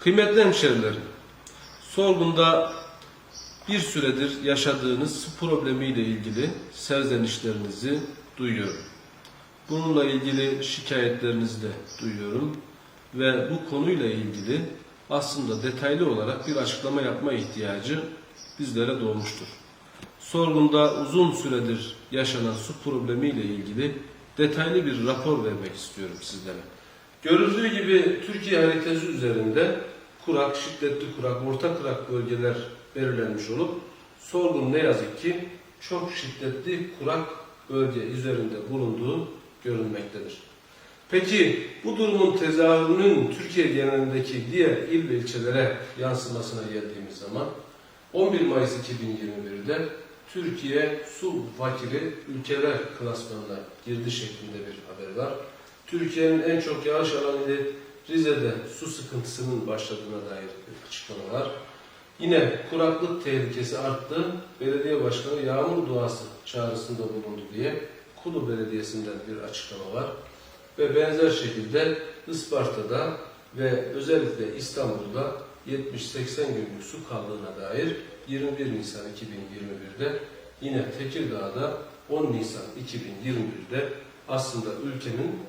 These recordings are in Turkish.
Kıymetli hemşerilerim, Sorgun'da bir süredir yaşadığınız su problemiyle ilgili serzenişlerinizi duyuyorum. Bununla ilgili şikayetlerinizi de duyuyorum ve bu konuyla ilgili aslında detaylı olarak bir açıklama yapma ihtiyacı bizlere doğmuştur. Sorgun'da uzun süredir yaşanan su problemiyle ilgili detaylı bir rapor vermek istiyorum sizlere. Görüldüğü gibi Türkiye haritası üzerinde kurak, şiddetli kurak, orta kurak bölgeler belirlenmiş olup sorgun ne yazık ki çok şiddetli kurak bölge üzerinde bulunduğu görülmektedir. Peki bu durumun tezahürünün Türkiye genelindeki diğer il ve ilçelere yansımasına geldiğimiz zaman 11 Mayıs 2021'de Türkiye su fakiri ülkeler klasmanına girdi şeklinde bir haber var. Türkiye'nin en çok yağış alan ili Rize'de su sıkıntısının başladığına dair bir açıklama var. Yine kuraklık tehlikesi arttı. Belediye başkanı yağmur duası çağrısında bulundu diye Kulu Belediyesi'nden bir açıklama var. Ve benzer şekilde Isparta'da ve özellikle İstanbul'da 70-80 günlük su kaldığına dair 21 Nisan 2021'de yine Tekirdağ'da 10 Nisan 2021'de aslında ülkenin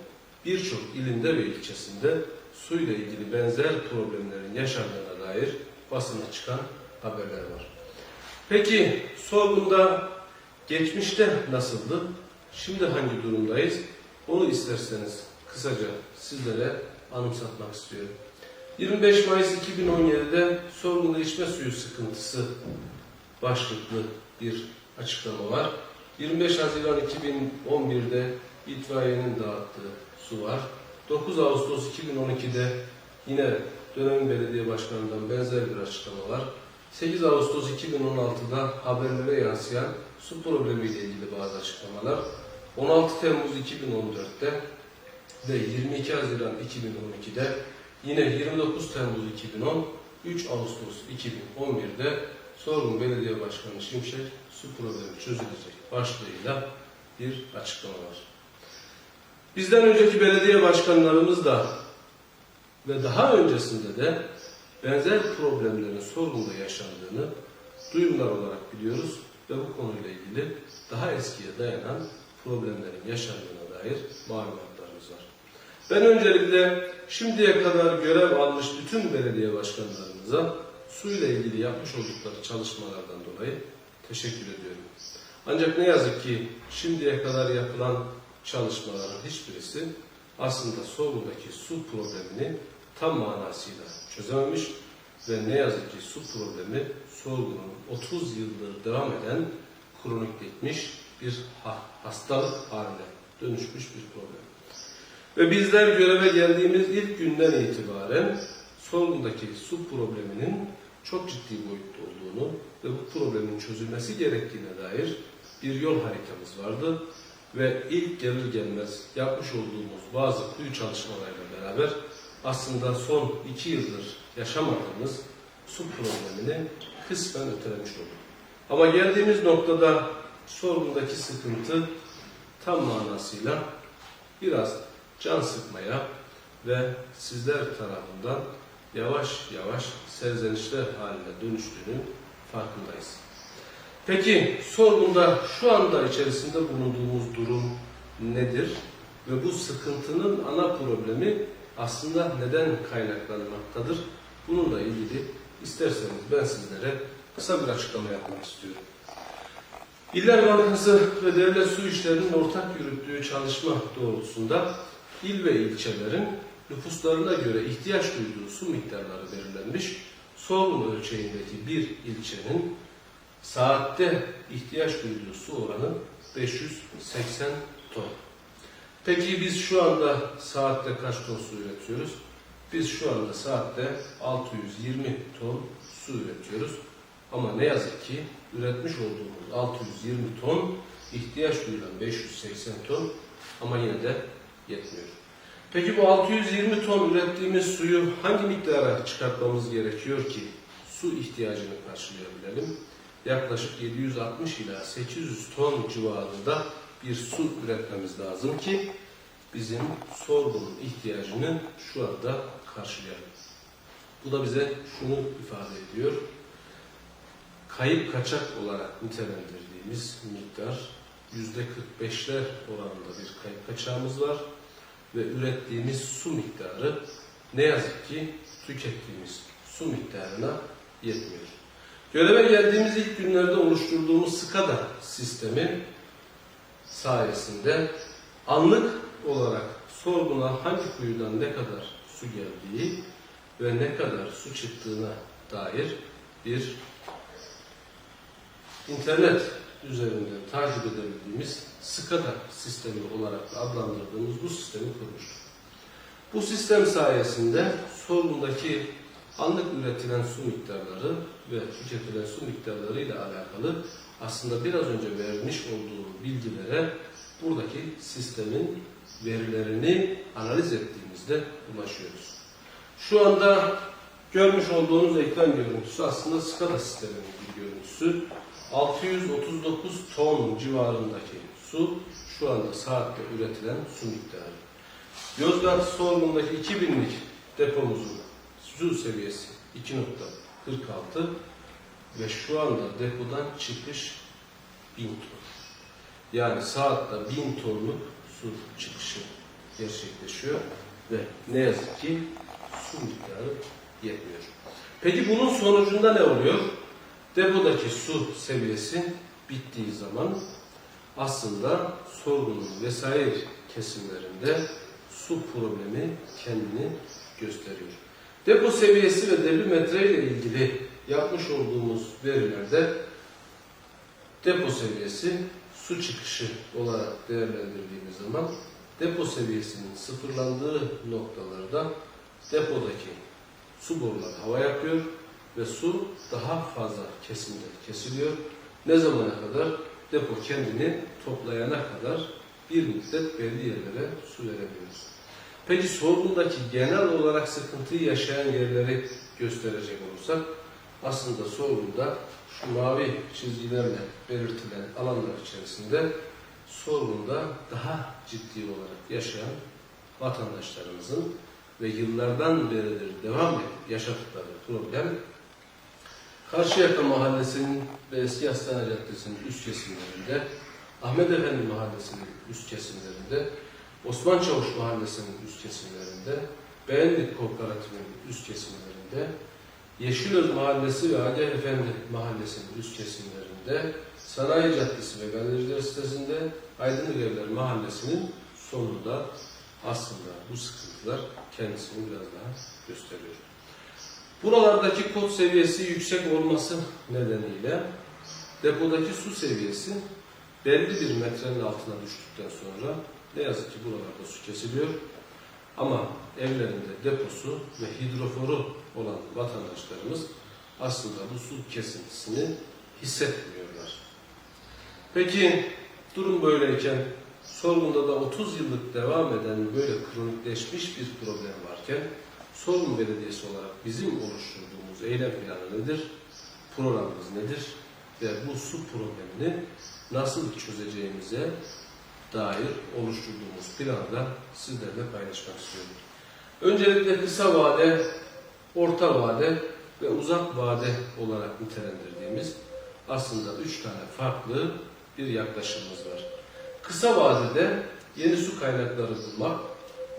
birçok ilinde ve ilçesinde suyla ilgili benzer problemlerin yaşandığına dair basına çıkan haberler var. Peki sorgunda geçmişte nasıldı? Şimdi hangi durumdayız? Onu isterseniz kısaca sizlere anımsatmak istiyorum. 25 Mayıs 2017'de sorgunda içme suyu sıkıntısı başlıklı bir açıklama var. 25 Haziran 2011'de itfaiyenin dağıttığı su var. 9 Ağustos 2012'de yine dönemin belediye başkanından benzer bir açıklama var. 8 Ağustos 2016'da haberlere yansıyan su problemiyle ilgili bazı açıklamalar. 16 Temmuz 2014'te ve 22 Haziran 2012'de yine 29 Temmuz 2010, 3 Ağustos 2011'de Sorgun Belediye Başkanı Şimşek su problemi çözülecek başlığıyla bir açıklama var. Bizden önceki belediye başkanlarımız da ve daha öncesinde de benzer problemlerin sorgunda yaşandığını duyumlar olarak biliyoruz ve bu konuyla ilgili daha eskiye dayanan problemlerin yaşandığına dair malumatlarımız var. Ben öncelikle şimdiye kadar görev almış bütün belediye başkanlarımıza suyla ilgili yapmış oldukları çalışmalardan dolayı teşekkür ediyorum. Ancak ne yazık ki şimdiye kadar yapılan çalışmaların hiçbirisi aslında sorgudaki su problemini tam manasıyla çözememiş ve ne yazık ki su problemi sorgunun 30 yıldır devam eden kronikleşmiş bir ha- hastalık haline dönüşmüş bir problem. Ve bizler göreve geldiğimiz ilk günden itibaren sorgundaki su probleminin çok ciddi boyutta olduğunu ve bu problemin çözülmesi gerektiğine dair bir yol haritamız vardı. Ve ilk gelir gelmez yapmış olduğumuz bazı kuyu çalışmalarıyla beraber aslında son iki yıldır yaşamadığımız su problemini kısmen ötelemiş olduk. Ama geldiğimiz noktada sorgundaki sıkıntı tam manasıyla biraz can sıkmaya ve sizler tarafından yavaş yavaş serzenişler haline dönüştüğünü farkındayız. Peki sorgunda şu anda içerisinde bulunduğumuz durum nedir? Ve bu sıkıntının ana problemi aslında neden kaynaklanmaktadır? Bununla ilgili isterseniz ben sizlere kısa bir açıklama yapmak istiyorum. İller Bankası ve Devlet Su İşleri'nin ortak yürüttüğü çalışma doğrultusunda il ve ilçelerin nüfuslarına göre ihtiyaç duyduğu su miktarları belirlenmiş. Sorgun ölçeğindeki bir ilçenin saatte ihtiyaç duyduğu su oranı 580 ton. Peki biz şu anda saatte kaç ton su üretiyoruz? Biz şu anda saatte 620 ton su üretiyoruz. Ama ne yazık ki üretmiş olduğumuz 620 ton ihtiyaç duyulan 580 ton ama yine de yetmiyor. Peki bu 620 ton ürettiğimiz suyu hangi miktara çıkartmamız gerekiyor ki su ihtiyacını karşılayabilelim? Yaklaşık 760 ila 800 ton civarında bir su üretmemiz lazım ki bizim sorgunun ihtiyacını şu anda karşılayalım. Bu da bize şunu ifade ediyor. Kayıp kaçak olarak nitelendirdiğimiz miktar %45'ler oranında bir kayıp kaçağımız var ve ürettiğimiz su miktarı ne yazık ki tükettiğimiz su miktarına yetmiyor. Göreve geldiğimiz ilk günlerde oluşturduğumuz SCADA sistemi sayesinde anlık olarak sorguna hangi kuyudan ne kadar su geldiği ve ne kadar su çıktığına dair bir internet üzerinden takip edebildiğimiz SCADA sistemi olarak da adlandırdığımız bu sistemi kurmuştuk. Bu sistem sayesinde sorgundaki anlık üretilen su miktarları ve tüketilen su miktarları ile alakalı aslında biraz önce vermiş olduğum bilgilere buradaki sistemin verilerini analiz ettiğimizde ulaşıyoruz. Şu anda görmüş olduğunuz ekran görüntüsü aslında SCADA sisteminin bir görüntüsü. 639 ton civarındaki su şu anda saatte üretilen su miktarı. Yozgat sorgunundaki 2000'lik depomuzun su seviyesi 2.46 ve şu anda depodan çıkış 1000 ton. Yani saatte 1000 tonluk su çıkışı gerçekleşiyor ve ne yazık ki su miktarı yetmiyor. Peki bunun sonucunda ne oluyor? Depodaki su seviyesi bittiği zaman aslında sorgunun vesaire kesimlerinde su problemi kendini gösteriyor. Depo seviyesi ve debimetre ile ilgili yapmış olduğumuz verilerde depo seviyesi su çıkışı olarak değerlendirdiğimiz zaman depo seviyesinin sıfırlandığı noktalarda depodaki su boruları hava yapıyor ve su daha fazla kesimde kesiliyor. Ne zamana kadar? Depo kendini toplayana kadar bir müddet belli yerlere su verebiliyoruz. Peki sorgundaki genel olarak sıkıntıyı yaşayan yerleri gösterecek olursak aslında sorgunda şu mavi çizgilerle belirtilen alanlar içerisinde sorgunda daha ciddi olarak yaşayan vatandaşlarımızın ve yıllardan beridir devam edip yaşadıkları problem Karşıyaka Mahallesi'nin ve Eski Hastane Caddesi'nin üst kesimlerinde, Ahmet Efendi Mahallesi'nin üst kesimlerinde, Osman Çavuş Mahallesi'nin üst kesimlerinde, Beğendik Kooperatifinin üst kesimlerinde, Yeşilöz Mahallesi ve Ali Efendi Mahallesi'nin üst kesimlerinde, Sanayi Caddesi ve Galericiler sitesinde, Aydınlık Evler Mahallesi'nin sonunda aslında bu sıkıntılar kendisini biraz daha gösteriyor. Buralardaki kod seviyesi yüksek olması nedeniyle depodaki su seviyesi belli bir metrenin altına düştükten sonra ne yazık ki buralarda su kesiliyor. Ama evlerinde deposu ve hidroforu olan vatandaşlarımız aslında bu su kesintisini hissetmiyorlar. Peki durum böyleyken sorgunda da 30 yıllık devam eden böyle kronikleşmiş bir problem varken Sorgun Belediyesi olarak bizim oluşturduğumuz eylem planı nedir? Programımız nedir? Ve bu su problemini nasıl çözeceğimize dair oluşturduğumuz planı da sizlerle paylaşmak istiyorum. Öncelikle kısa vade, orta vade ve uzak vade olarak nitelendirdiğimiz aslında üç tane farklı bir yaklaşımımız var. Kısa vadede yeni su kaynakları bulmak,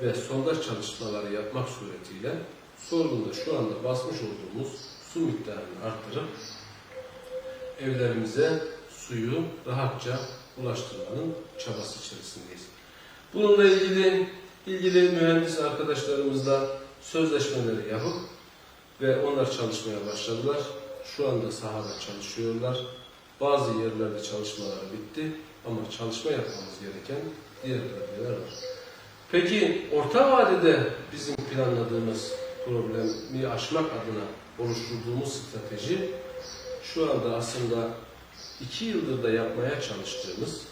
ve sondaj çalışmaları yapmak suretiyle sorgunda şu anda basmış olduğumuz su miktarını arttırıp evlerimize suyu rahatça ulaştırmanın çabası içerisindeyiz. Bununla ilgili ilgili mühendis arkadaşlarımızla sözleşmeleri yapıp ve onlar çalışmaya başladılar. Şu anda sahada çalışıyorlar. Bazı yerlerde çalışmaları bitti ama çalışma yapmamız gereken diğer bölgeler var. Peki orta vadede bizim planladığımız problemi aşmak adına oluşturduğumuz strateji şu anda aslında iki yıldır da yapmaya çalıştığımız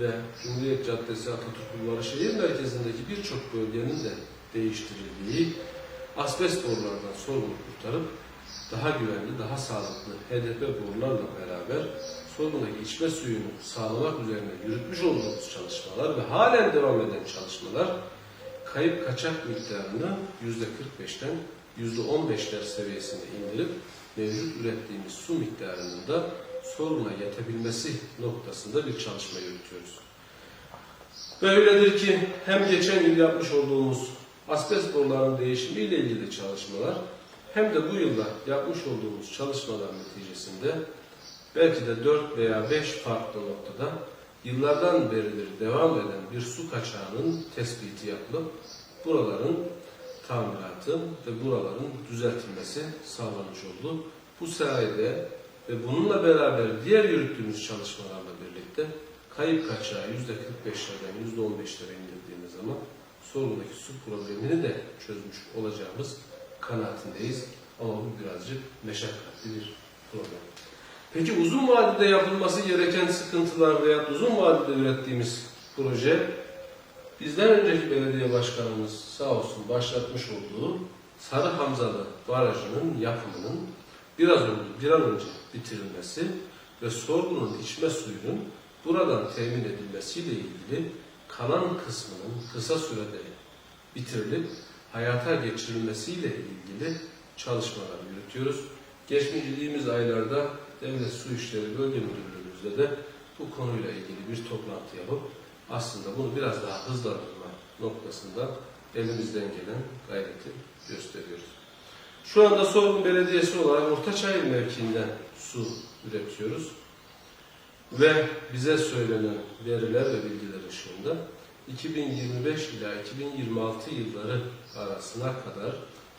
ve Cumhuriyet Caddesi Atatürk Bulvarı şehir merkezindeki birçok bölgenin de değiştirildiği asbest borulardan sorumlu kurtarıp daha güvenli, daha sağlıklı HDP borularla beraber sorgundaki içme suyunu sağlamak üzerine yürütmüş olduğumuz çalışmalar ve halen devam eden çalışmalar kayıp kaçak miktarını yüzde 45'ten %15'ler seviyesine indirip mevcut ürettiğimiz su miktarının da soruna yetebilmesi noktasında bir çalışma yürütüyoruz. Ve öyledir ki hem geçen yıl yapmış olduğumuz asbest borularının değişimiyle ilgili çalışmalar hem de bu yılda yapmış olduğumuz çalışmalar neticesinde belki de 4 veya 5 farklı noktada yıllardan beridir devam eden bir su kaçağının tespiti yapılıp buraların tamiratı ve buraların düzeltilmesi sağlanmış oldu. Bu sayede ve bununla beraber diğer yürüttüğümüz çalışmalarla birlikte kayıp kaçağı %45'lerden %15'lere indirdiğimiz zaman sorundaki su problemini de çözmüş olacağımız kanaatindeyiz. Ama bu birazcık meşakkatli bir problem. Peki uzun vadede yapılması gereken sıkıntılar veya uzun vadede ürettiğimiz proje bizden önceki belediye başkanımız sağ olsun başlatmış olduğu Sarı Hamzalı Barajı'nın yapımının biraz önce, bir an önce bitirilmesi ve sorgunun içme suyunun buradan temin edilmesiyle ilgili kalan kısmının kısa sürede bitirilip hayata geçirilmesiyle ilgili çalışmalar yürütüyoruz. Geçtiğimiz aylarda Devlet Su İşleri Bölge Müdürlüğümüzde de bu konuyla ilgili bir toplantı yapıp aslında bunu biraz daha hızlandırma noktasında elimizden gelen gayreti gösteriyoruz. Şu anda Sorgun Belediyesi olarak Ortaçayır mevkiinden su üretiyoruz. Ve bize söylenen veriler ve bilgiler ışığında 2025 ila 2026 yılları arasına kadar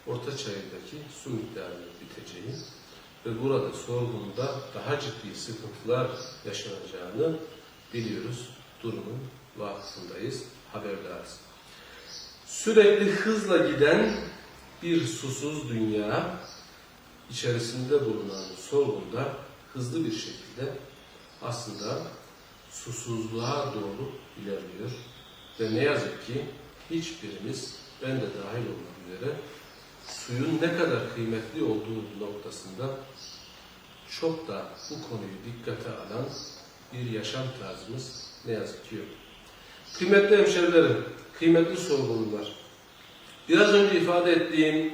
Ortaçayır'daki su miktarının biteceği ve burada sorgununda daha ciddi sıkıntılar yaşanacağını biliyoruz. Durumun vakfındayız, haberdarız. Sürekli hızla giden bir susuz dünya içerisinde bulunan sorgunda hızlı bir şekilde aslında susuzluğa doğru ilerliyor. Ve ne yazık ki hiçbirimiz, ben de dahil olmak üzere, suyun ne kadar kıymetli olduğu noktasında çok da bu konuyu dikkate alan bir yaşam tarzımız ne yazık ki yok. Kıymetli hemşerilerim, kıymetli sorumlular, biraz önce ifade ettiğim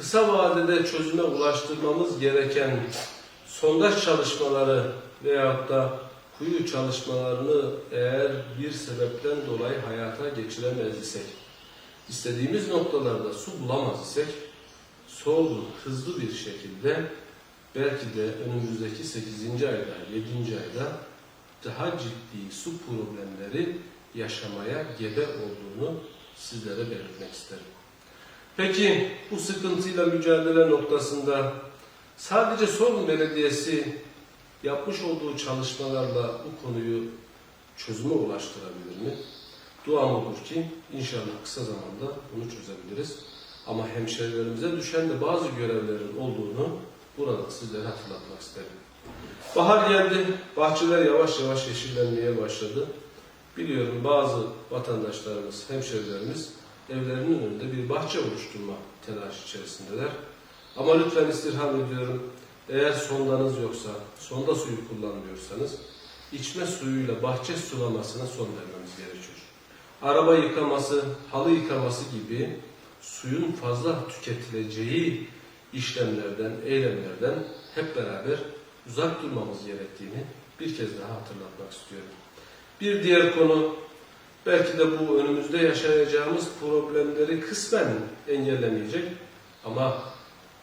kısa vadede çözüme ulaştırmamız gereken sondaj çalışmaları veyahut da kuyu çalışmalarını eğer bir sebepten dolayı hayata geçiremez isek, istediğimiz noktalarda su bulamaz isek, sorgun hızlı bir şekilde belki de önümüzdeki 8. ayda, 7. ayda daha ciddi su problemleri yaşamaya gebe olduğunu sizlere belirtmek isterim. Peki bu sıkıntıyla mücadele noktasında sadece Sorgun Belediyesi yapmış olduğu çalışmalarla bu konuyu çözüme ulaştırabilir mi? Duam olur ki inşallah kısa zamanda bunu çözebiliriz. Ama hemşerilerimize düşen de bazı görevlerin olduğunu burada sizlere hatırlatmak isterim. Bahar geldi, bahçeler yavaş yavaş yeşillenmeye başladı. Biliyorum bazı vatandaşlarımız, hemşerilerimiz evlerinin önünde bir bahçe oluşturma telaşı içerisindeler. Ama lütfen istirham ediyorum, eğer sondanız yoksa, sonda suyu kullanmıyorsanız, içme suyuyla bahçe sulamasına son vermemiz gerekiyor. Araba yıkaması, halı yıkaması gibi suyun fazla tüketileceği işlemlerden, eylemlerden hep beraber uzak durmamız gerektiğini bir kez daha hatırlatmak istiyorum. Bir diğer konu, belki de bu önümüzde yaşayacağımız problemleri kısmen engellemeyecek ama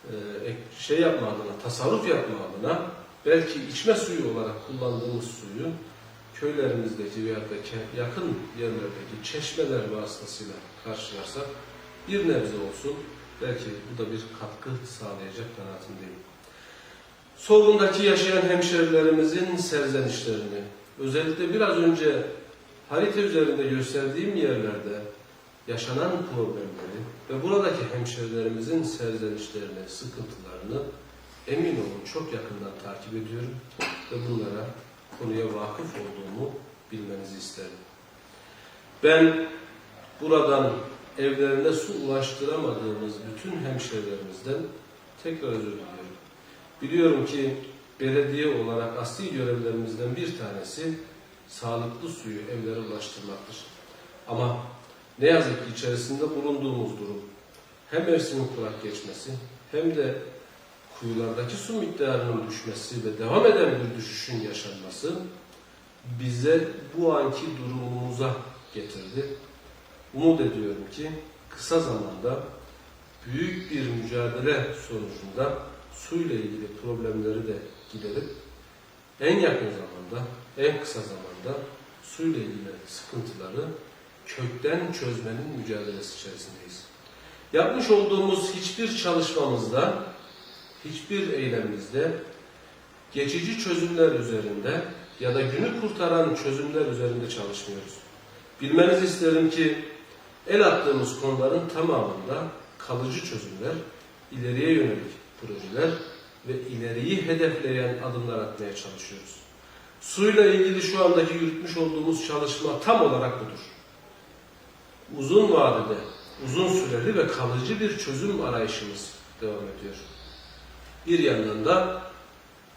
e, şey yapma adına, tasarruf yapma adına belki içme suyu olarak kullandığımız suyu köylerimizdeki veya da yakın yerlerdeki çeşmeler vasıtasıyla karşılarsak bir nebze olsun belki bu da bir katkı sağlayacak kanaatindeyim. Sorgundaki yaşayan hemşerilerimizin serzenişlerini, özellikle biraz önce harita üzerinde gösterdiğim yerlerde yaşanan problemleri ve buradaki hemşerilerimizin serzenişlerini, sıkıntılarını emin olun çok yakından takip ediyorum ve bunlara konuya vakıf olduğumu bilmenizi isterim. Ben buradan evlerine su ulaştıramadığımız bütün hemşerilerimizden tekrar özür diliyorum. Biliyorum ki belediye olarak asli görevlerimizden bir tanesi sağlıklı suyu evlere ulaştırmaktır. Ama ne yazık ki içerisinde bulunduğumuz durum hem mevsimin kurak geçmesi hem de kuyulardaki su miktarının düşmesi ve devam eden bir düşüşün yaşanması bize bu anki durumumuza getirdi. Umut ediyorum ki kısa zamanda büyük bir mücadele sonucunda suyla ilgili problemleri de giderip en yakın zamanda, en kısa zamanda suyla ilgili sıkıntıları kökten çözmenin mücadelesi içerisindeyiz. Yapmış olduğumuz hiçbir çalışmamızda, hiçbir eylemimizde geçici çözümler üzerinde ya da günü kurtaran çözümler üzerinde çalışmıyoruz. Bilmenizi isterim ki el attığımız konuların tamamında kalıcı çözümler, ileriye yönelik projeler ve ileriyi hedefleyen adımlar atmaya çalışıyoruz. Suyla ilgili şu andaki yürütmüş olduğumuz çalışma tam olarak budur. Uzun vadede, uzun süreli ve kalıcı bir çözüm arayışımız devam ediyor. Bir yandan da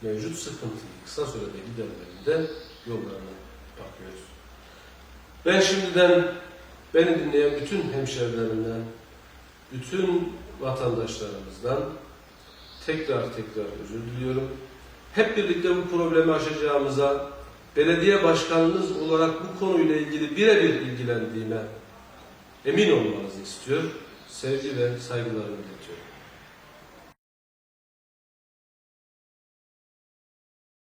mevcut sıkıntıyı kısa sürede gidermenin yollarına bakıyoruz. Ben şimdiden beni dinleyen bütün hemşerilerimden, bütün vatandaşlarımızdan tekrar tekrar özür diliyorum. Hep birlikte bu problemi aşacağımıza belediye başkanınız olarak bu konuyla ilgili birebir ilgilendiğime emin olmanızı istiyor. Sevgi ve saygılarımı iletiyorum.